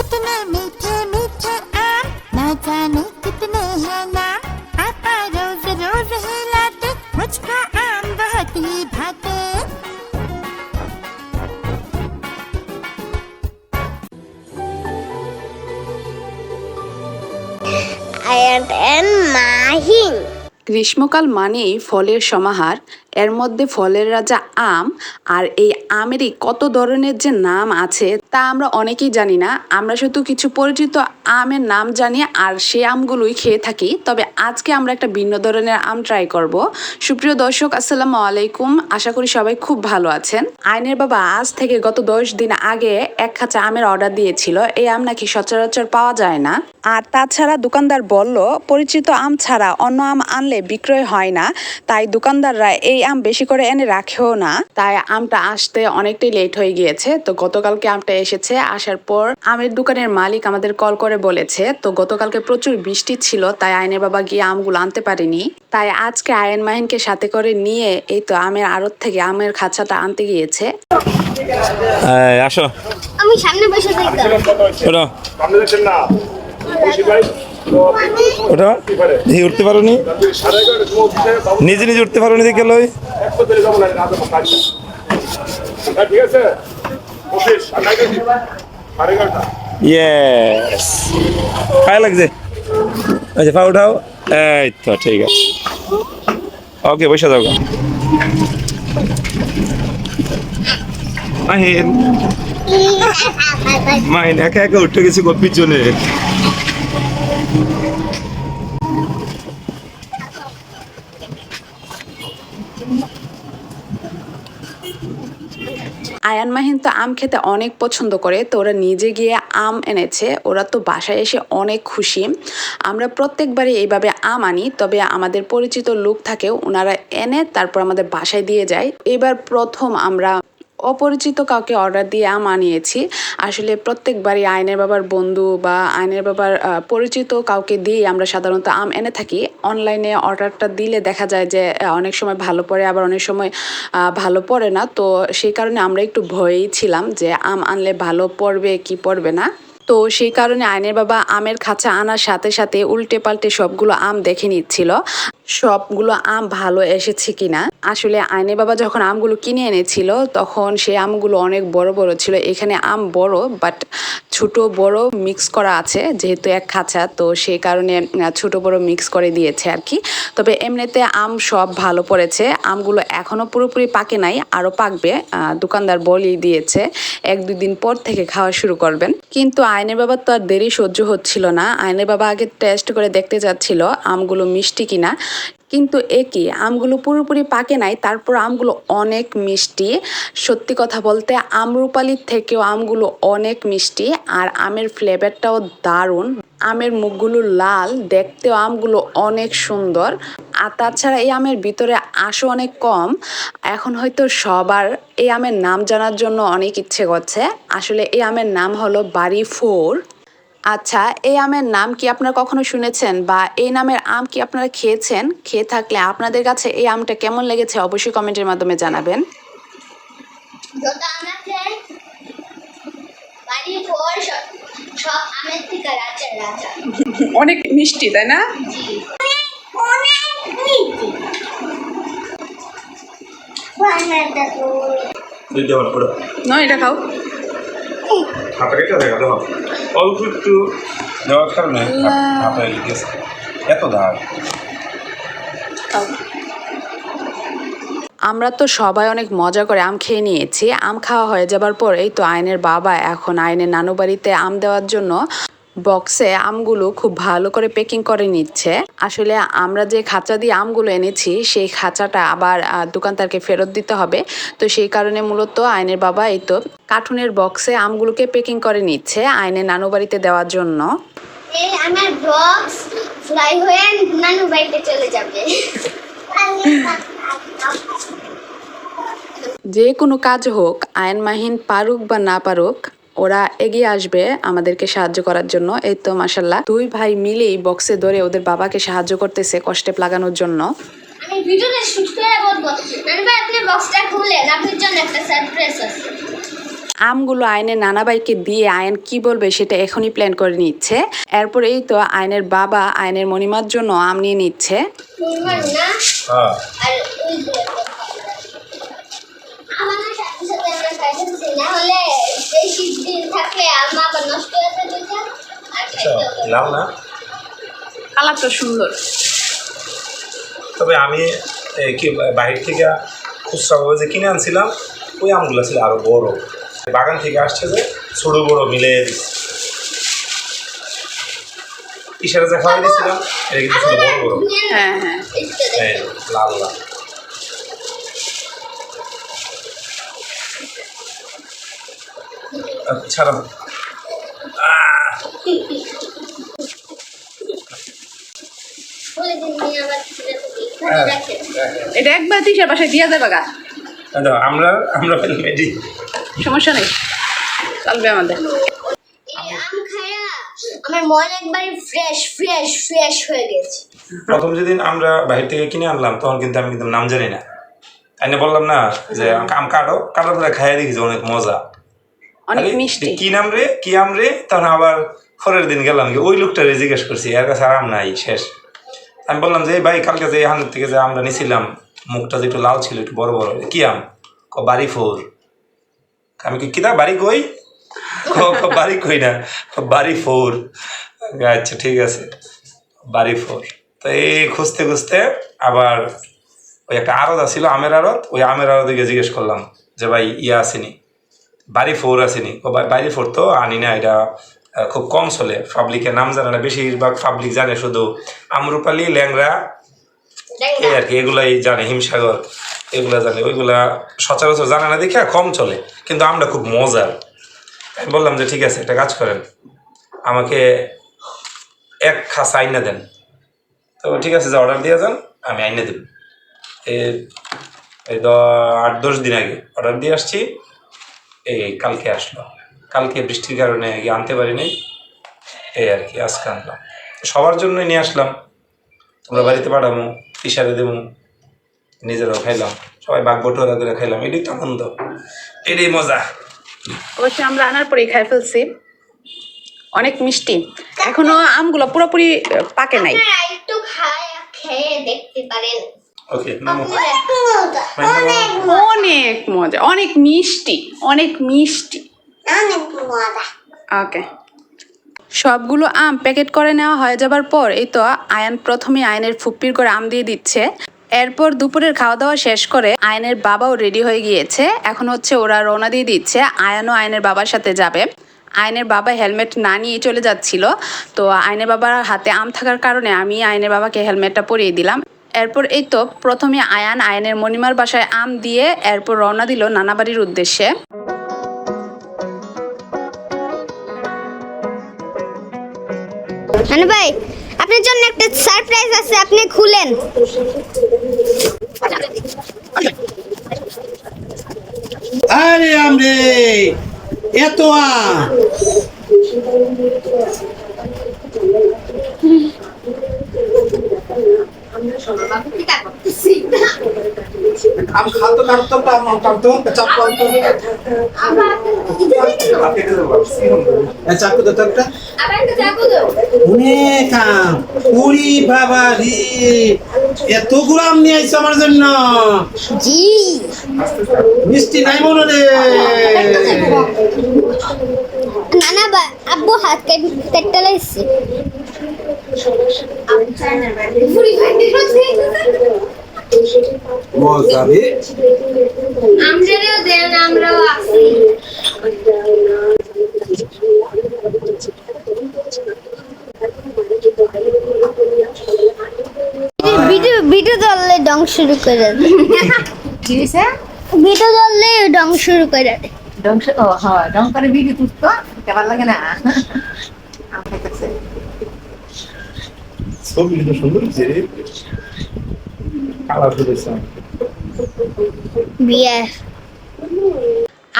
कितने मीठे मीठे आम न जाने कितने हैं नाम पापा रोज रोज हिलाते मुझको आम बहुत ही भाते আয়াত এন্ড মাহিন গ্রীষ্মকাল মানেই ফলের সমাহার এর মধ্যে ফলের রাজা আম আর এই আমেরই কত ধরনের যে নাম আছে তা আমরা অনেকেই জানি না। আমরা শুধু কিছু পরিচিত আমের নাম জানি আর সেই আমগুলোই খেয়ে থাকি। তবে আজকে আমরা একটা ভিন্ন ধরনের আম ট্রাই করব। সুপ্রিয় দর্শক, আসসালামু আলাইকুম। আশা করি সবাই খুব ভালো আছেন। আইনের বাবা আজ থেকে গত দশ দিন আগে এক খাঁচা আমের অর্ডার দিয়েছিল। এই আম নাকি সচরাচর পাওয়া যায় না। আর তাছাড়া দোকানদার বলল, পরিচিত আম ছাড়া অন্য আম আনলে বিক্রয় হয় না। তাই দোকানদাররা এই আম বেশি করে এনে রাখেও না তাই আমটা আসতে অনেকটাই লেট হয়ে গিয়েছে। তো গতকালকে আমটা এসেছে আসার পর আমের দোকানের মালিক আমাদের কল করে বলেছে তো গতকালকে প্রচুর বৃষ্টি ছিল তাই আইনের বাবা গিয়ে আমগুলো আনতে পারেনি। তাই আজকে আয়ন মাহিনকে সাথে করে নিয়ে এই তো আমের আড়ত থেকে আমের খাঁচাটা আনতে গিয়েছে। আসো। আমি সামনে বসে না? ভাই। ওটা? দেখি উঠতে পারো নি নিজে নিজে উঠতে পারো নি দেখে লই। লাগছে। আচ্ছা পা উঠাও। তো, ঠিক আছে। ওকে বসে যাও। মাহিন। মাহিন, একা একা উঠে গেছি গপির জন্য। মাহিন তো আম খেতে অনেক পছন্দ করে, তো ওরা নিজে গিয়ে আম এনেছে। ওরা তো বাসায় এসে অনেক খুশি। আমরা প্রত্যেকবারই এইভাবে আম আনি, তবে আমাদের পরিচিত লোক থাকে, ওনারা এনে তারপর আমাদের বাসায় দিয়ে যায়। এবার প্রথম আমরা অপরিচিত কাউকে অর্ডার দিয়ে আম আনিয়েছি। আসলে প্রত্যেকবারই আইনের বাবার বন্ধু বা আইনের বাবার পরিচিত কাউকে দিয়েই আমরা সাধারণত আম এনে থাকি। অনলাইনে অর্ডারটা দিলে দেখা যায় যে অনেক সময় ভালো পড়ে, আবার অনেক সময় ভালো পড়ে না। তো সেই কারণে আমরা একটু ভয়েই ছিলাম যে আম আনলে ভালো পড়বে কি পড়বে না। তো সেই কারণে আইনের বাবা আমের খাঁচা আনার সাথে সাথে উল্টে পাল্টে সবগুলো আম দেখে নিচ্ছিল। সবগুলো আম ভালো এসেছে কিনা? আসলে আইনের বাবা যখন আমগুলো কিনে এনেছিল, তখন সেই আমগুলো অনেক বড় বড় ছিল। এখানে আম বড় বাট ছোট বড় মিক্স করা আছে, যেহেতু এক খাঁচা, তো সেই কারণে ছোট বড় মিক্স করে দিয়েছে আর কি। তবে এমনিতে আম সব ভালো পড়েছে। আমগুলো এখনও পুরোপুরি পাকে নাই, আরও পাকবে। দোকানদার বলেই দিয়েছে, এক দুই দিন পর থেকে খাওয়া শুরু করবেন। কিন্তু আইনের বাবার তো আর দেরি সহ্য হচ্ছিল না। আইনের বাবা আগে টেস্ট করে দেখতে যাচ্ছিল আমগুলো মিষ্টি কিনা। কিন্তু এ কি, আমগুলো পুরোপুরি পাকে নাই, তারপর আমগুলো অনেক মিষ্টি। সত্যি কথা বলতে আমরুপালির থেকেও আমগুলো অনেক মিষ্টি, আর আমের ফ্লেভারটাও দারুণ আমের মুখগুলো লাল, দেখতেও আমগুলো অনেক সুন্দর। আর তাছাড়া এই আমের ভিতরে আশো অনেক কম। এখন হয়তো সবার এই আমের নাম জানার জন্য অনেক ইচ্ছে করছে। আসলে এই আমের নাম হলো বাড়ি ফোর। আচ্ছা এই আমের নাম কি আপনারা কখনো শুনেছেন? বা এই নামের আম কি আপনারা খেয়েছেন? খেয়ে থাকলে আপনাদের কাছে এই আমটা কেমন লেগেছে অবশ্যই কমেন্টের মাধ্যমে জানাবেন। বাড়ি পর সব সব আমের থেকে রাজা রাজা। অনেক মিষ্টি তাই না? এটা খাও। হাতে দেখা দেখো অল্প একটু দেওয়ার কারণে হাতে গেছে এত দাগ আমরা তো সবাই অনেক মজা করে আম খেয়ে নিয়েছি। আম খাওয়া হয়ে যাবার পর এই তো আইনের বাবা এখন আইনের নানু বাড়িতে আম দেওয়ার জন্য বক্সে আমগুলো খুব ভালো করে প্যাকিং করে নিচ্ছে। আসলে আমরা যে খাঁচা দিয়ে আমগুলো এনেছি সেই খাঁচাটা আবার দোকানদারকে ফেরত দিতে হবে। তো সেই কারণে মূলত আইনের বাবা এই তো কার্টুনের বক্সে আমগুলোকে প্যাকিং করে নিচ্ছে আইনের নানু বাড়িতে দেওয়ার জন্য। আমার বক্স ফ্লাই হয়ে নানু বাড়িতে চলে যাবে। যে কোনো কাজ হোক আইন মাহিন পারুক বা না পারুক ওরা এগিয়ে আসবে আমাদেরকে সাহায্য করার জন্য। এই তো মাসাল্লাহ দুই ভাই মিলেই বক্সে ধরে ওদের বাবাকে সাহায্য করতেছে কষ্টে লাগানোর জন্য। আমি ভিডিওটা শুট করে বলব নানু ভাই আপনি বক্সটা খুলেন আপনার জন্য একটা সারপ্রাইজ আছে। আমগুলো আয়নের নানাবাইকে দিয়ে আয়ন কি বলবে সেটা এখনই প্ল্যান করে নিচ্ছে। এরপর এই তো আয়নের বাবা আয়নের মণিমার জন্য আম নিয়ে নিচ্ছে। পূর্ণিমার না হ্যাঁ। আর ওই যে আমার সাথে সাথে আমরা খাইতেছি না হলে বেশি দিন থাকলে আমার আবার নষ্ট হয়ে যাবে দুইটা আর খাইতে হবে লাল না। কালারটা সুন্দর। তবে আমি কি বাইরে থেকে খুচরাভাবে যে কিনে আনছিলাম ওই আমগুলো ছিল আরও বড়। বাগান থেকে আসছে যে ছোট বড় মিলে ইশারা যে খাওয়াই দিয়েছিলাম এটা কিন্তু বড় বড়। হ্যাঁ হ্যাঁ। এইটা লাল লাল আহ, ছাড়ান আহ, বলে দিন নিয়ে আবার ছেড়ে হ্যাঁ। এটা একবার তিসার বাসায় দিয়া দেবে গা। আমরা আমরা রেডি সমস্যা নেই। চলবে আমাদের। এই আম খায়া আমার মন একবারে ফ্রেশ ফ্রেশ ফ্রেশ হয়ে গেছে। প্রথম যেদিন আমরা বাইরে থেকে কিনে আনলাম তখন কিন্তু আমি কিন্তু নাম জানি না। তাই না বললাম না যে আম কাটো কাটার পরে খাইয়ে দেখি অনেক মজা। অনেক মিষ্টি। কি নাম রে? কি আম রে? তখন আবার পরের দিন গেলাম কি ওই লোকটা জিজ্ঞেস করছি এর কাছে আর আম নাই শেষ? আমি বললাম যে ভাই কালকে যে এখান থেকে যে আমরা নিছিলাম মুখটা যে একটু লাল ছিল একটু বড় বড় কি আম? ক বাড়ি ফোর আমি কি কিনা বাড়ি কই? বাড়ি কই না বাড়ি ফোর আচ্ছা ঠিক আছে বাড়ি ফোর তো এই খুঁজতে খুঁজতে আবার ওই একটা আড়ত ছিল আমের আড়ত ওই আমের আড়ত দিকে জিজ্ঞেস করলাম যে ভাই ইয়া আসেনি বাড়ি ফোর আসেনি। ও বাড়ি ফোর তো আনি না এটা খুব কম চলে। পাবলিকের নাম জানে না বেশিরভাগ পাবলিক জানে শুধু আমরুপালি ল্যাংরা এই আর কি এগুলাই জানে হিমসাগর এগুলা জানে। ওইগুলা সচরাচর জানে না দেখে কম চলে। কিন্তু আমরা খুব মজার। আমি বললাম যে ঠিক আছে একটা কাজ করেন। আমাকে এক খাস আইনা দেন। তো ঠিক আছে যে অর্ডার দিয়ে যান আমি আইনে দেব। এই আট দশ দিন আগে অর্ডার দিয়ে আসছি। এই কালকে আসলো। কালকে বৃষ্টির কারণে আনতে পারিনি। এই আর কি আজকে আনলাম। সবার জন্যই নিয়ে আসলাম। তোমরা বাড়িতে পাঠাবো ইশারে দেবো নিজেরাও খাইলাম। সবাই বাঘ বটোরা করে খাইলাম। এটাই তো আনন্দ। এটাই মজা। অবশ্যই আমরা আনার পরেই খাই ফেলছি। অনেক মিষ্টি। এখনও আমগুলো পুরোপুরি পাকে নাই। একটু খায় খেয়ে দেখতে পারেন। ওকে অনেক অনেক মজা। অনেক মিষ্টি অনেক মিষ্টি। ওকে সবগুলো আম প্যাকেট করে নেওয়া হয়ে যাবার পর এই তো আয়ান প্রথমে আয়নের ফুপ্পির করে আম দিয়ে দিচ্ছে। এরপর দুপুরের খাওয়া দাওয়া শেষ করে আয়নের বাবাও রেডি হয়ে গিয়েছে। এখন হচ্ছে ওরা রওনা দিয়ে দিচ্ছে আয়ানও আয়নের বাবার সাথে যাবে। আয়নের বাবা হেলমেট না নিয়ে চলে যাচ্ছিল তো আয়নের বাবার হাতে আম থাকার কারণে আমি আয়নের বাবাকে হেলমেটটা পরিয়ে দিলাম। এরপর এই তো প্রথমে আয়ান আয়নের মণিমার বাসায় আম দিয়ে এরপর রওনা দিল নানাবাড়ির উদ্দেশ্যে। মানে ভাই আপনার জন্য একটা সারপ্রাইজ আছে আপনি খুলেন। আরে আমরে এত আম। আম খাতো কাটতো আম কাটতো চাকু আনতো চাকু তো একটা আবার একটু চাকু দাও অনেক আম উড়ি বাবা রে এতগুলো আম নিয়ে আইছো আমার জন্য। জি। মিষ্টি নাই মনে রে। নানা বা আব্বু হাত কেটে লাইছে। মজা রে আমরাও দেন আমরাও আছি। ভিডিও ভিডিও দললে ডং শুরু করে দে। কি হয়েছে ভিডিও দললে ডং শুরু করে দে। ও হয় ডং করে বিড়ি তুলতো কেমন লাগে না। আম খাইতেছে ছবি সুন্দর কালার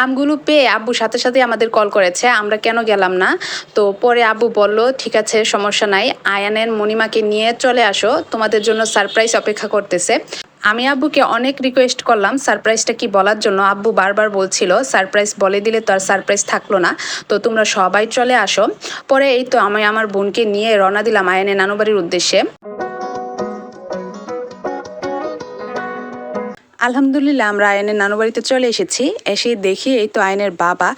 আমগুলো পেয়ে আব্বু সাথে সাথে আমাদের কল করেছে, আমরা কেন গেলাম না? তো পরে আব্বু বলল, ঠিক আছে, সমস্যা নাই। আয়ানের মণিমাকে নিয়ে চলে আসো, তোমাদের জন্য সারপ্রাইজ অপেক্ষা করতেছে। আমি আব্বুকে অনেক রিকোয়েস্ট করলাম সারপ্রাইজটা কি বলার জন্য আব্বু বারবার বলছিল সারপ্রাইজ বলে দিলে তো আর সারপ্রাইজ থাকল না। তো তোমরা সবাই চলে আসো। পরে এই তো আমি আমার বোনকে নিয়ে রওনা দিলাম আয়নের নানুবাড়ির উদ্দেশ্যে। আলহামদুলিল্লাহ, আমরা আয়নের নানু বাড়িতে চলে এসেছি। এসে দেখি এই তো আয়নের বাবা,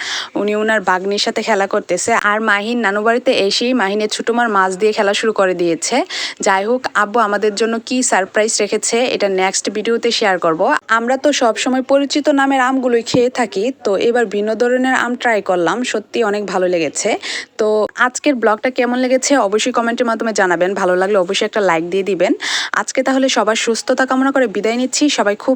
উনি ওনার বাগনির সাথে খেলা করতেছে। আর মাহিন নানু বাড়িতে এসেই মাহিনের ছোটোমার মাছ দিয়ে খেলা শুরু করে দিয়েছে। যাই হোক, আব্বু আমাদের জন্য কি সারপ্রাইজ রেখেছে, এটা নেক্সট ভিডিওতে শেয়ার করব। আমরা তো সব সময় পরিচিত নামের আমগুলোই খেয়ে থাকি, তো এবার ভিন্ন ধরনের আম ট্রাই করলাম। সত্যি অনেক ভালো লেগেছে। তো আজকের ব্লগটা কেমন লেগেছে অবশ্যই কমেন্টের মাধ্যমে জানাবেন। ভালো লাগলে অবশ্যই একটা লাইক দিয়ে দিবেন। আজকে তাহলে সবার সুস্থতা কামনা করে বিদায় নিচ্ছি। সবাই খুব